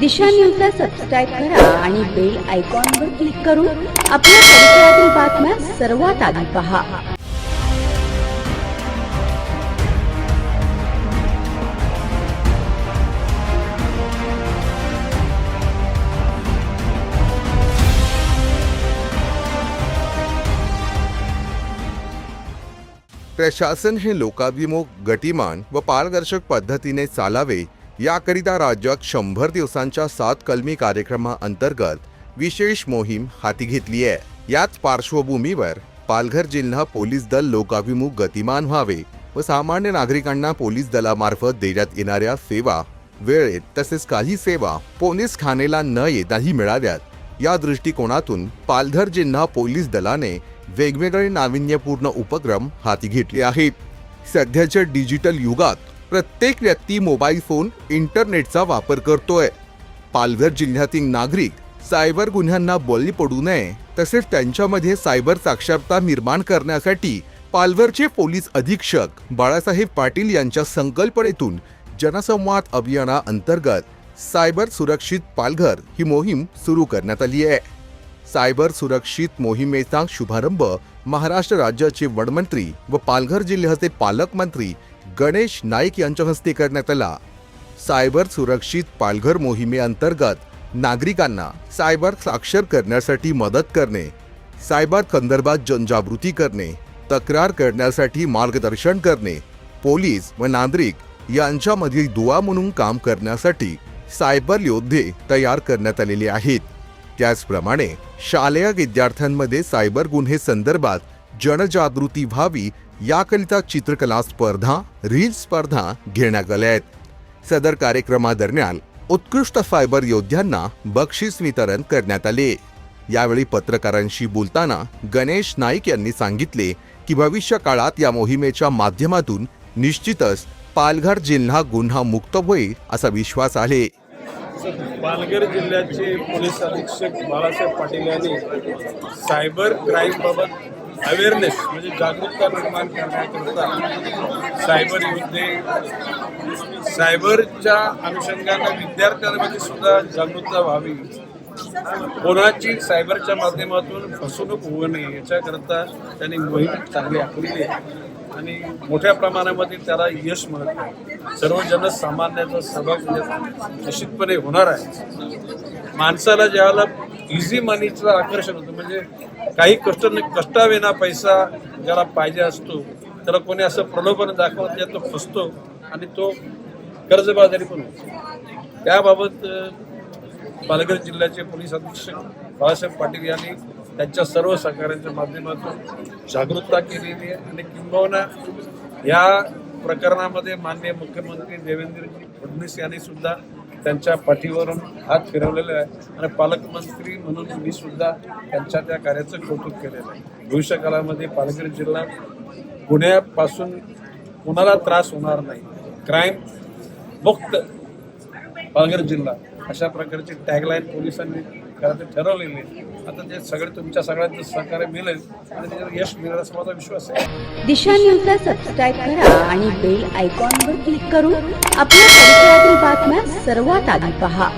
दिशा न्यूजला सबस्क्राईब करा आणि बेल आयकॉनवर क्लिक करून आपल्या परिसरातील बातम्या सर्वात आधी पहा. प्रशासन हे लोकाभिमुख गतिमान व पारदर्शक पद्धतीने चालावे याकरिता राज्यात शंभर दिवसांच्या सात कलमी कार्यक्रमाअंतर्गत विशेष मोहीम हाती घेतली आहे. याच पार्श्वभूमीवर पालघर जिल्हा पोलीस दल लोकाभिमुख गतिमान व्हावे व सामान्य नागरिकांना पोलीस दलामार्फत देण्यात येणाऱ्या सेवा वेळेत तसेच काही सेवा पोलीस खानेला न येताही मिळाव्यात. या दृष्टिकोनातून पालघर जिल्हा पोलीस दलाने वेगवेगळे नाविन्यपूर्ण उपक्रम हाती घेतले आहेत. सध्याच्या डिजिटल युगात प्रत्येक व्यक्ती मोबाईल फोन इंटरनेटचा वापर करतोय. पालघर जिल्ह्यातील नागरिक सायबर गुन्ह्यांना बळी पडू नये तसेच त्यांच्यामध्ये सायबर साक्षरता निर्माण करण्यासाठी पालघरचे पोलीस अधीक्षक बाळासाहेब पाटील यांच्या संकल्पनेतून जनसंवाद अभियानाअंतर्गत सायबर सुरक्षित पालघर ही मोहीम सुरू करण्यात आली आहे. सायबर सुरक्षित मोहिमेचा शुभारंभ महाराष्ट्र राज्याचे वनमंत्री व पालघर जिल्ह्याचे पालकमंत्री गणेश नाईक यांच्या हस्ते करण्यात आला. सायबर सुरक्षित पालघर मोहिमेअंतर्गत नागरिकांना सायबर साक्षर करण्यासाठी मदत करणे सायबर संदर्भात जनजागृती करणे तक्रार करण्यासाठी मार्गदर्शन करणे पोलीस व नागरिक यांच्यामधील दुवा म्हणून काम करण्यासाठी सायबर योद्धे तयार करण्यात आलेले आहेत. त्याचप्रमाणे शालेय विद्यार्थ्यांमध्ये सायबर गुन्हे संदर्भात जनजागृती व्हावी याकरिता चित्रकला स्पर्धा रील स्पर्धा घेण्यात आल्या आहेत. सदर कार्यक्रमादरम्यान उत्कृष्ट फायबर योद्ध्यांना बक्षीस वितरण करण्यात आले. यावेळी पत्रकारांशी बोलताना गणेश नाईक यांनी सांगितले की भविष्य काळात या मोहिमेच्या माध्यमातून निश्चितच पालघर जिल्हा गुन्हा मुक्त होईल असा विश्वास आहे. पालघर जिल्ह्याचे पोलीस अधीक्षक बाळासाहेब पाटील यांनी सायबर क्राईमबाबत अवेअरनेस म्हणजे जागरूकता निर्माण करण्याकरता सायबर युद्धे सायबरच्या अनुषंगानं विद्यार्थ्यांमध्ये सुद्धा जागरूकता व्हावी. कोणाची सायबरच्या माध्यमातून फसवणूक होऊ नये याच्याकरता त्यांनी मोहीम चांगली आखलेली आहे. आणि मोठ्या प्रमाणामध्ये त्याला यश मिळत आहे. सर्व जनसामान्याचा सहभाग म्हणजे निश्चितपणे होणार आहे. माणसाला ज्याला इझी मनीचं आकर्षण होतं. म्हणजे काही कष्ट कष्टाविना पैसा ज्याला पाहिजे असतो त्याला कोणी असं प्रलोभन दाखवत त्यात तो फसतो आणि तो कर्जबाजारी पण होतो. त्याबाबत पालघर जिल्ह्याचे पोलीस अधीक्षक बाळासाहेब पाटील यांनी त्यांच्या सर्व सहकार्यांच्या माध्यमातून जागरूकता केलेली आहे आणि किंबहुना या प्रकरणामध्ये माननीय मुख्यमंत्री देवेंद्रजी फडणवीस यांनी सुद्धा त्यांच्या पाठीवरून हात फिरवलेला आहे. आणि पालकमंत्री म्हणून मी सुद्धा त्यांच्या त्या कार्याचं कौतुक केलेलं आहे. भविष्यकालामध्ये पालघर जिल्हा गुन्ह्यापासून कुणाला त्रास होणार नाही. क्राईम मुक्त पालघर जिल्हा. अशा प्रकारची टॅगलाईन पोलिसांनी करायचं ठरवलेली आहे. आता ते सगळे तुमच्या सगळ्यांचं सहकार्य मिळेल आणि त्याच्यावर यश मिळेल असा माझा विश्वास आहे. दिशा न्यूजला सबस्क्राईब करा आणि बेल आयकॉनवर क्लिक करून आपल्या परिसरातील बातम्या सर्वात आधी पहा.